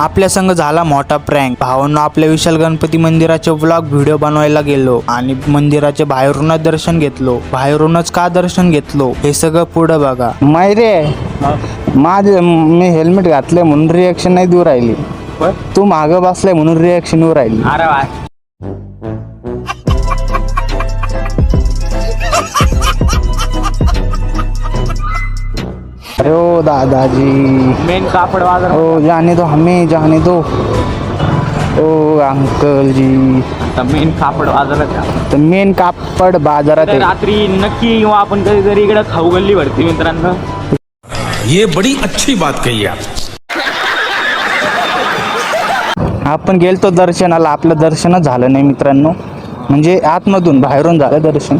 आपल्या संग झाला मोठा प्रँक भावांनो आपल्या विशाल गणपती मंदिराचे व्लॉग व्हिडिओ बनवायला गेलो आणि मंदिराचे बाहेरूनच दर्शन घेतलो. बाहेरूनच का दर्शन घेतलो? हे सगळं पुढं बघा. मायरे माझे मी हेल्मेट घातले म्हणून रिॲक्शन नाही देऊ राहिली. तू मागं बसलाय म्हणून रिॲक्शन येऊ राहिली. अरे अरे ओ दादाजी। मेन कापड बाजार ओ जाने दो हमें जाने दो। ओ अंकल जी। आता मेन कापड बाजारात आहे. तर मेन कापड बाजारात तर आहे. रात्री नक्की किंवा आपण कधीतरी इकडे खाऊ गल्ली भरती मित्रांनो. ये बड़ी अच्छी बात कही आप। आपण गेलतो दर्शनाला आपलं दर्शनच झालं नाही मित्रांनो. म्हणजे आतमधून बाहेरून झालं दर्शन.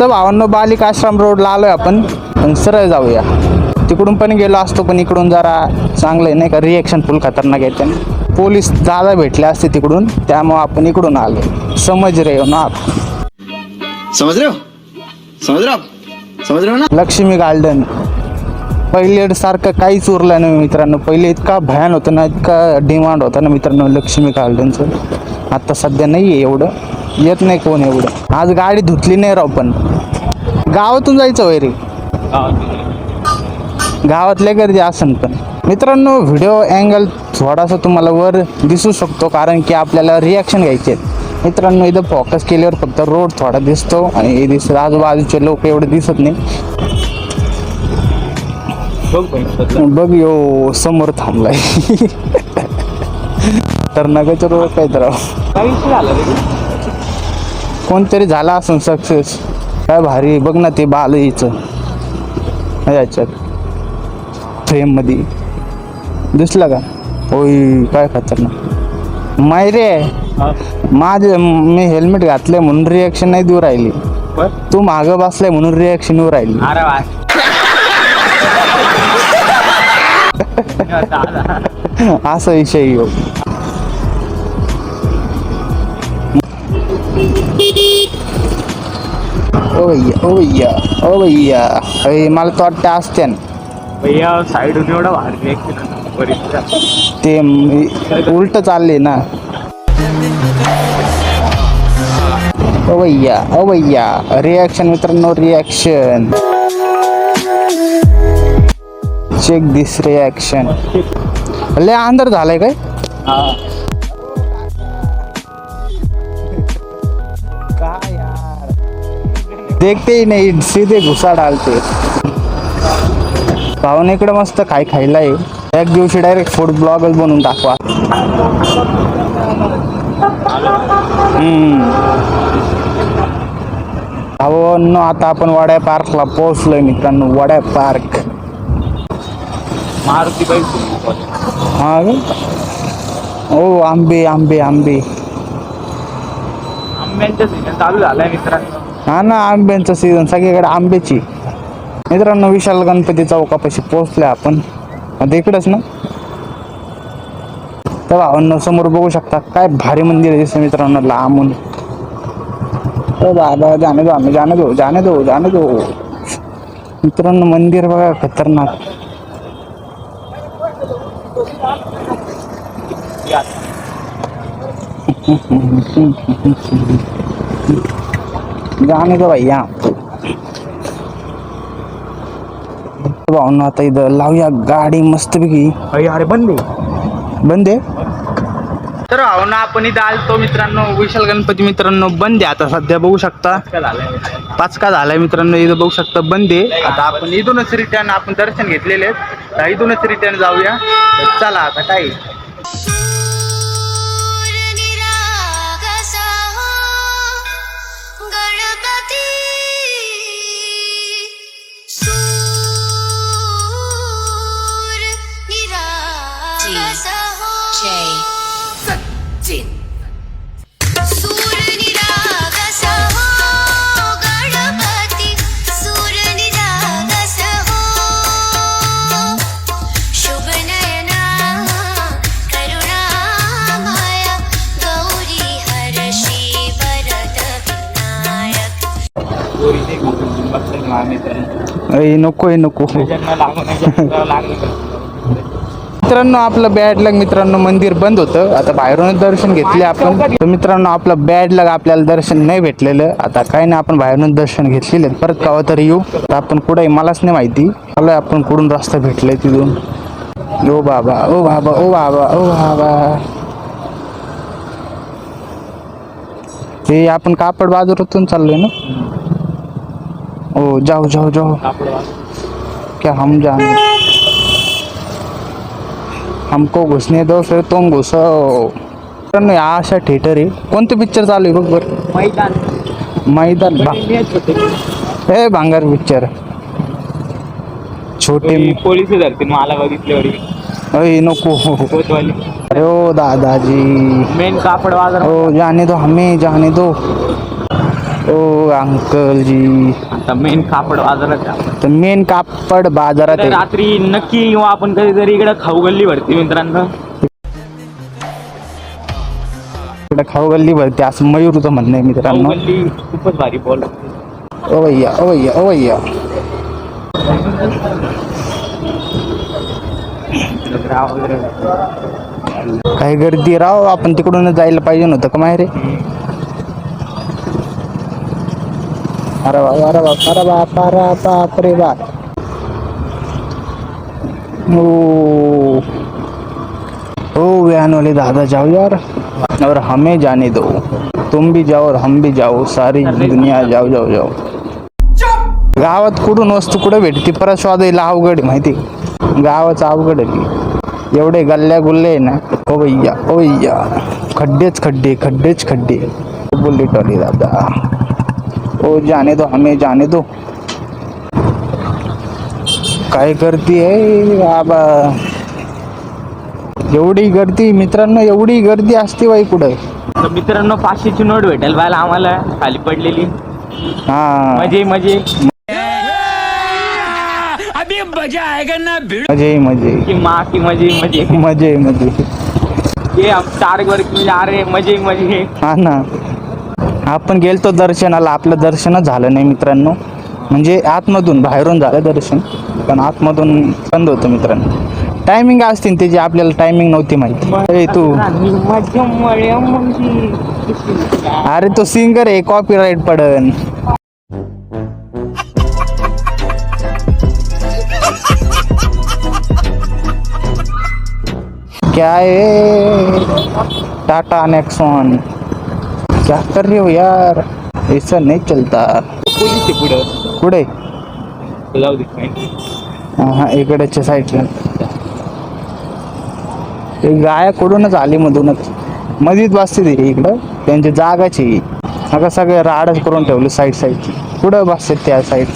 तर भावांनो बालिक आश्रम रोडला आलोय आपण. पण सरळ जाऊया. तिकडून पण गेलो असतो पण इकडून जरा चांगलं आहे नाही का? रिएक्शन फुल खतरनाक येते पोलीस दादा भेटले असते तिकडून त्यामुळे आपण इकडून आलो समज रे हो ना रहे हो आप समझ रहे हो ना. लक्ष्मी गार्डन. पहिले सारखं काहीच उरलं नाही मित्रांनो. पहिले इतका भयान होतं ना इतका डिमांड होता ना मित्रांनो लक्ष्मी गार्डनचं. आता सध्या नाही आहे एवढं. येत नाही कोण एवढं. आज गाडी धुतली नाही राव पण. गावातून जायचं वय रे. गावातल्या गर्दी असन पण. मित्रांनो व्हिडिओ अँगल थोडासा तुम्हाला वर दिसू शकतो कारण की आपल्याला रिॲक्शन घ्यायचे आहेत. मित्रांनो इथं फोकस केल्यावर फक्त रोड थोडा दिसतो आणि हे दिसत. आजूबाजूचे लोक एवढे दिसत नाही. बघ यो समोर थांबलाय. तर नगाच्या रोड काय तर कोणतरी झाला असून सक्सेस काय भारी बघ ना ते बालईचं याच्यात. फ्रेममध्ये दिसलं का? होय काय खतरनाक. मायरे माझे मी हेल्मेट घातलंय म्हणून रिॲक्शन नाही देऊ राहिली. तू मागं बसलाय म्हणून रिॲक्शन येऊ राहिली. असा विषय येऊ. ओ भैया ओ भैया ओ भैया अरे मला तो वाटतं असते भैया साईडून एवढा बरीच ते उलट चालले ना. ओ भैया ओ भैया रिॲक्शन मित्रांनो रिॲक्शन चेक दिस रिॲक्शन लय अंदर झालाय काय? काय देखते ही नाही सीधे घुसा डालते भावनेकडे मस्त काय खायला आहे एक दिवशी डायरेक्ट फूड ब्लॉगच बनवून टाकवा हम्म. अहो न आता आपण वड्या पार्कला पोहोचलोय मित्रांनो वड्या पार्क. मारुती हा? ओ आंबे आंबे आंबे. आंब्यांच्या चालू झालाय मित्रांनो. हा ना आंब्यांचा सीझन सगळीकडे आंब्याची. मित्रांनो विशाल गणपती चौकापाशी पोहोचले आपण. आता इकडंच ना? तर भावांनो समोर बघू शकता काय भारी मंदिर आहे दिसतं मित्रांनो लांबून. ओ बाबा जाणे दो आम्ही जाणे दो जाणे दो जाणे दो मित्रांनो मंदिर बघा खतरनाक. जाणे दो भैया भावना आता इथं लावूया गाडी मस्तपैकी. अरे बंद बंद आहे? तर भावना आपण इथं आलतो मित्रांनो विशाल गणपती मित्रांनो बंद आहे. आता सध्या बघू शकता. झालंय पाचका झालाय मित्रांनो इथं बघू शकता बंद आहे. आता आपण इथूनच रिटर्न आपण दर्शन घेतलेले आहेत. तर इथूनच रिटर्न जाऊया. चला आता काय अय नको आहे नको? मित्रांनो आपलं बॅड लग मित्रांनो मंदिर बंद होतं. आता बाहेरूनच दर्शन घेतले आपण. तर मित्रांनो आपलं बॅड लग आपल्याला दर्शन नाही भेटलेलं. आता काही नाही आपण बाहेरूनच दर्शन घेतलेले परत केव्हा तरी येऊ. तर आपण कुठे मलाच नाही माहिती. आलोय आपण कुठून रस्ता भेटलाय तिथून. ओ बाबा ओ बाबा ओ बाबा ओ बाबा. हे आपण कापड बाजारातून चाललोय ना? ओ जाऊ कापड वाच. क्या हम जाने? हमको घुसने दो फिर तुम घुसो। मित्रांनो, अशा थिएटर आहे कोणतं पिक्चर चालू आहे बघ बरं। मैदान। मैदान भा. ए भांगार पिक्चर छोटे पोलीस धरतील मला बघितल्यावर अय नको. कोतवाली. अरे ओ दादाजी. मेन कापड बाजार ओ जाने दो हमें जाने दो. ओ अंकल जी आता मेन कापड बाजारात आहे. तर मेन कापड बाजारात तर आहे. रात्री नक्की किंवा आपण कधीतरी इकडे खाऊ गल्ली भरती मित्रांनो. इकडे खाऊ गल्ली भरते असं मयूरचं म्हणणं आहे खाऊ मित्रांनो गल्ली खूपच भारी बॉल ओ भैया ओ भैया ओ भैया. काही गर्दी राव आपण तिकडूनच जायला पाहिजे नव्हतं का माहेरे? अरे बाप अरे बाप अरे बाप अरे बाप रे बाप ओ ओ व्यान वाले दादा जाओ यार और हमें जाने दो। तुम भी जाओ और हम भी जाओ सारी दुनिया जाओ जाओ जाओ। गावात कुठून वस्तू कुठं भेटते? परत शोधायला अवघड माहिती? आहे? गावाचं अवघड आहे एवढे गल्ल्या गुल्ले आहे ना. ओ भैया ओ भैया. खड्डेच खड्डे खड्डेच खड्डे. बोलले वाले दादा. ओ जाने दो हमें जाने दो। काय करते आहे? बाबा। एवढी गर्दी मित्रांनो एवढी गर्दी असते बाई कुठं? तर मित्रांनो पाचशेची नोट भेटेल पाहिजे आम्हाला. खाली पडलेली. हा. मजे मजे. अभी मजा आएगा ना भिड़ मजे. मजे की मा की मजे मजे. मजे मजे. ये चार वर्ग रहे मजे मजे. हा ना. आपण गेलतो दर्शनाला आपलं दर्शनच झालं नाही मित्रांनो. म्हणजे आतमधून बाहेरून झालं दर्शन पण आतमधून बंद होतं मित्रांनो. टायमिंग असतील त्याची आपल्याला टायमिंग नव्हती माहिती. ए तू. अरे तो सिंगर आहे कॉपीराईट पडन. क्या टाटा नेक्सॉन. क्या कर रहे हो यार. ऐसा नहीं चलता. पोलीस आहे पुढं? कुठे? जाऊ दे काही हा इकडच्या साईडला. ते गाया कडूनच आली मधूनच. मधीच बसते ते इकडं. त्यांची जागाची. आता सगळे राडच करून ठेवले साईड साईडची पुढं बसते त्या साईड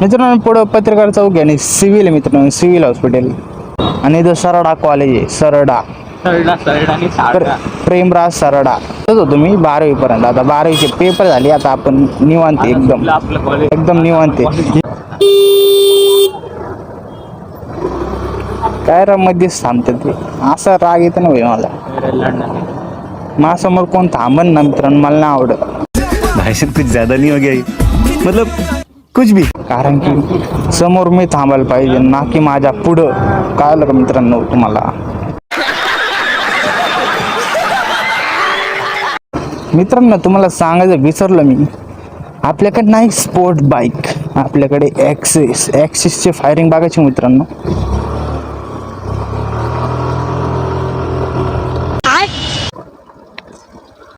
मित्रांनो पुढं पत्रकार चौक आहे आणि सिव्हिल आहे मित्रांनो. सिव्हिल हॉस्पिटल आणि इथं सरडा कॉलेज आहे. सरडा. सरडा सरडा आणि तर सारडा. प्रेमराज सरडा. होतो मी बारावी पर्यंत आता बारावीचे पेपर झाले आता आपण निवांत आहे एकदम. एकदम निवांत आहे. काय राव मध्येच थांबते ते. असा राग येतो ना भाई मला. माझ्यासमोर कोण थांबन ना मित्रांनो मला नाही आवडत. भाई साहब कुछ ज्यादा नहीं हो गया ये? मतलब कुछ भी. कारण की समोर मी थांबायला पाहिजे ना की माझ्या पुढं. कळलं का मित्रांनो तुम्हाला? मित्रांनो तुम्हाला सांगायचं विसरलो मी. आपल्याकडे नाही स्पोर्ट बाईक आपल्याकडे ॲक्सिस ॲक्सिसचे फायरिंग बघायचे मित्रांनो.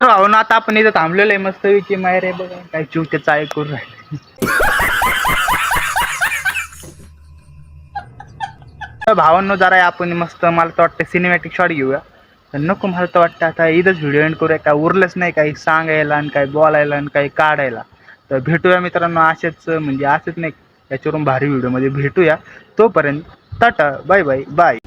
हो ना आता आपण इथं थांबलेलो आहे मस्त विकी माहेर आहे बघा. काय चिवटे चाय करून राहिले. भावांनो जरा आपण मस्त मला तर वाटतं सिनेमॅटिक शॉट घेऊया. तर नको मला तर वाटतं आता इथंच व्हिडिओ एंड करूया. काय उरलंच नाही काही सांगायला आणि काही बोलायला आणि काही काढायला. तर भेटूया मित्रांनो असेच म्हणजे असेच नाही याच्यावरून भारी व्हिडिओमध्ये भेटूया. तोपर्यंत टाटा बाय बाय बाय